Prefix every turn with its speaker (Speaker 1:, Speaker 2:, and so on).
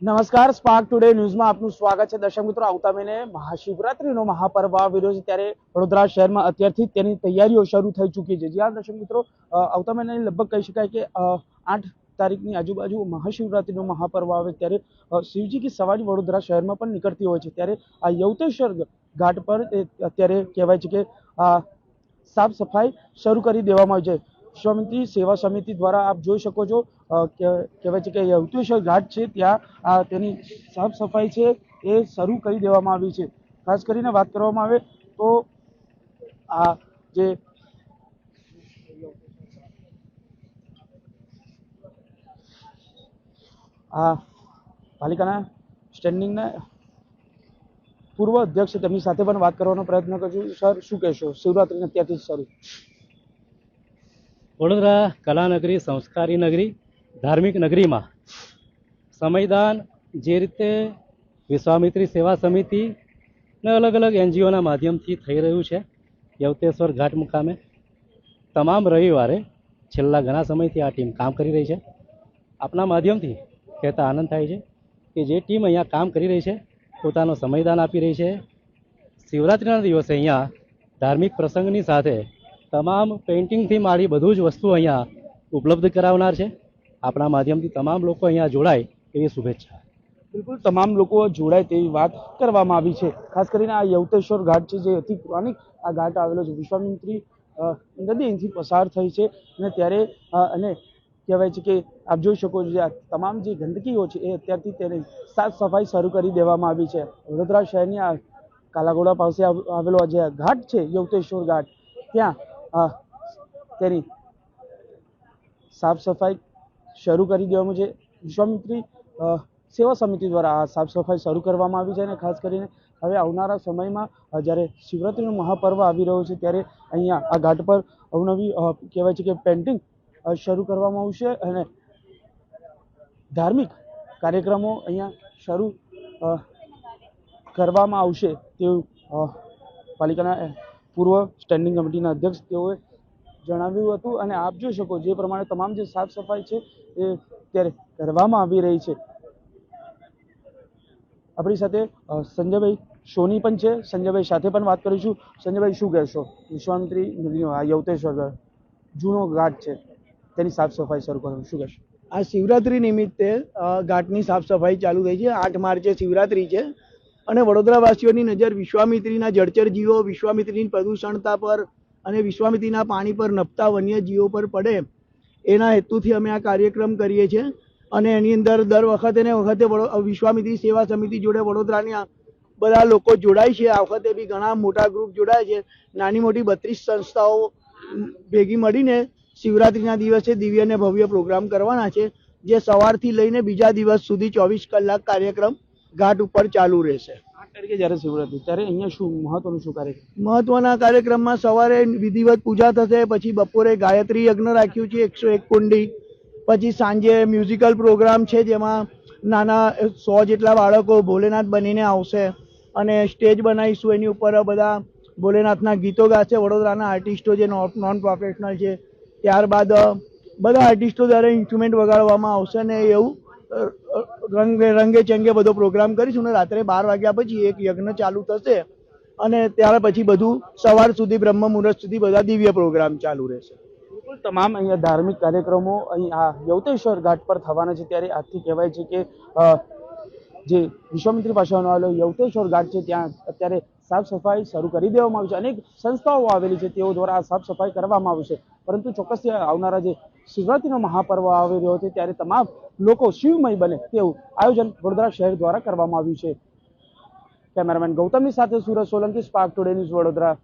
Speaker 1: નમસ્કાર spark today ન્યૂઝમાં આપનું સ્વાગત છે. દર્શક મિત્રો, આવતા મહિને મહાશિવરાત્રિનો મહાપર્વ આવી છે. ત્યારે વડોદરા શહેરમાં અત્યારથી તેની તૈયારીઓ શરૂ થઈ ચૂકી છે. જ્યાં દર્શક મિત્રો આવતા મહિને લગભગ કહી શકાય કે આઠ તારીખની આજુબાજુ મહાશિવરાત્રિનો મહાપર્વ આવે ત્યારે શિવજી કી સવારી વડોદરા શહેરમાં પણ નીકળતી હોય છે. ત્યારે આ યવતેશ્વર ઘાટ પર અત્યારે કહેવાય છે કે સાફ સફાઈ શરૂ કરી દેવામાં આવી છે. વિશ્વામિત્રી સેવા સમિતિ દ્વારા આપ જોઈ શકો છો કહેવાય છે કે યવતેશ્વર ઘાટ છે, ત્યાં, આ, તેની સાફ સફાઈ છે, એ શરૂ કરી દેવામાં આવી છે. ખાસ કરીને વાત કરવામાં આવે તો આ જે આ પાલિકાના સ્ટેન્ડિંગના પૂર્વ અધ્યક્ષ તેમની સાથે પણ વાત કરવાનો પ્રયત્ન કરશું સર, શું કહેશો? શિવરાત્રિને ત્યાંથી શરૂ.
Speaker 2: વડોદરા કલાનગરી, સંસ્કારી નગરી, ધાર્મિક નગરીમાં સમયદાન જે રીતે વિશ્વામિત્રી સેવા સમિતિ ને અલગ અલગ એનજીઓના માધ્યમથી થઈ રહ્યું છે, યવતેશ્વર ઘાટ મુકામે, તમામ રવિવારે છેલ્લા ઘણા સમયથી આ ટીમ કામ કરી રહી છે. આપના માધ્યમથી કહેતા આનંદ થાય છે કે જે ટીમ અહીંયા કામ કરી રહી છે, પોતાનો સમયદાન આપી રહી છે. શિવરાત્રિના દિવસે અહીંયા ધાર્મિક પ્રસંગની સાથે તમામ પેઇન્ટિંગથી મારી બધું જ વસ્તુ અહીંયા ઉપલબ્ધ કરાવનાર છે. આપણા માધ્યમથી તમામ લોકો અહીંયા જોડાય એવી શુભેચ્છા.
Speaker 1: બિલકુલ, તમામ લોકો જોડાય તેવી વાત કરવામાં આવી છે. ખાસ કરીને આ યવતેશ્વર ઘાટ છે, જે અતિ પુરાણિક આ ઘાટ આવેલો છે. વિશ્વામિત્રી નદી અહીંથી પસાર થઈ છે અને ત્યારે અને કહેવાય છે કે આપ જોઈ શકો છો આ તમામ જે ગંદકીઓ છે એ અત્યારથી તેની સાફ સફાઈ શરૂ કરી દેવામાં આવી છે. વડોદરા શહેરની આ કાલાઘોડા પાસે આવેલો જે ઘાટ છે, યવતેશ્વર ઘાટ, ત્યાં અ, તેની સાફ સફાઈ શરૂ કરી દેવામાં છે વિશ્વામિત્રી સેવા સમિતિ દ્વારા આ સાફ સફાઈ શરૂ કરવામાં આવી છે અને ખાસ કરીને હવે આવનારા સમયમાં જ્યારે શિવરાત્રિનું મહાપર્વ આવી રહ્યો છે ત્યારે અહીંયા આ ઘાટ પર અવનવી કહેવાય છે કે પેન્ટિંગ શરૂ કરવામાં આવશે અને ધાર્મિક કાર્યક્રમો અહીંયા શરૂ કરવામાં આવશે તેવું પાલિકાના પૂર્વ સ્ટેન્ડિંગ કમિટીના અધ્યક્ષ તેઓએ જણાવ્યું હતું અને આપ જોઈ શકો જે પ્રમાણે તમામ જે સાફ સફાઈ છે એ અત્યારે કરવામાં આવી રહી છે. આપણી સાથે સંજયભાઈ સોની પણ છે. સંજયભાઈ સાથે પણ વાત કરીશું. સંજયભાઈ, શું કહેશો? વિશ્વામિત્રી નદીનો આ યવતેશ્વર જૂનો ઘાટ છે. તેની સાફ સફાઈ શરૂ કરવાનું શું કહેશો?
Speaker 3: આ શિવરાત્રી નિમિત્તે ઘાટની સાફ સફાઈ ચાલુ થઈ છે. આઠ માર્ચે શિવરાત્રી છે. અને વડોદરાવાસીઓની નજર વિશ્વામિત્રીના જળચર જીવો વિશ્વામિત્રીની પ્રદૂષણતા પર અને વિશ્વામિત્રીના પાણી પર નપતા વન્ય જીવો પર પડે. એના હેતુથી અમે આ કાર્યક્રમ કરીએ છીએ. અને એની અંદર દર વખતે ને વખતે વિશ્વામિત્રી સેવા સમિતિ જોડે વડોદરાની બધા લોકો જોડાય છે. આ વખતે બી ઘણા મોટા ગ્રુપ જોડાય છે. નાની મોટી બત્રીસ સંસ્થાઓ ભેગી મળીને શિવરાત્રીના દિવસે દિવ્ય અને ભવ્ય પ્રોગ્રામ કરવાના છે. જે સવારથી લઈને બીજા દિવસ સુધી ચોવીસ કલાક કાર્યક્રમ ઘાટ ઉપર ચાલુ રહેશે.
Speaker 1: આઠ તારીખે જ્યારે શિવરાત્રી ત્યારે અહીંયા શું મહત્વનું શું કાર્યક્રમ?
Speaker 3: મહત્વના કાર્યક્રમમાં સવારે વિધિવત પૂજા થશે પછી બપોરે ગાયત્રી યજ્ઞ રાખ્યું છે એકસો એક કુંડી પછી સાંજે મ્યુઝિકલ પ્રોગ્રામ છે જેમાં નાના સો જેટલા બાળકો ભોલેનાથ બનીને આવશે અને સ્ટેજ બનાવીશું. એની ઉપર બધા ભોલેનાથના ગીતો ગાશે. વડોદરાના આર્ટિસ્ટો જે નોન પ્રોફેશનલ છે ત્યારબાદ બધા આર્ટિસ્ટો દ્વારા ઇન્સ્ટ્રુમેન્ટ વગાડવામાં આવશે ને એવું રંગે રંગે ચંગે બધો પ્રોગ્રામ કરીશું ને રાત્રે બાર વાગ્યા પછી એક યજ્ઞ ચાલુ થશે અને ત્યાર પછી બધું સવાર સુધી, બ્રહ્મ મુહૂર્ત સુધી બધા દિવ્ય પ્રોગ્રામ ચાલુ રહેશે.
Speaker 1: તમામ અહીંયા ધાર્મિક કાર્યક્રમો અહીં આ યવતેશ્વર ઘાટ પર થવાના છે. ત્યારે આજથી કહેવાય છે કે જે વિશ્વામિત્રી પાસે આવેલો યવતેશ્વર ઘાટ છે, ત્યાં અત્યારે સાફ શરૂ કરી દેવામાં આવી છે. અનેક સંસ્થાઓ આવેલી છે તેઓ દ્વારા આ સાફ સફાઈ કરવામાં આવશે પરંતુ ચોક્કસ આવનારા જે શિવરાત્રીનો મહાપર્વ આવી રહ્યો છે ત્યારે તમામ લોકો શિવમય બને તેવું આયોજન વડોદરા શહેર દ્વારા કરવામાં આવ્યું છે. કેમેરામેન ગૌતમની સાથે Suraj Solanki Spark Today News Vadodara.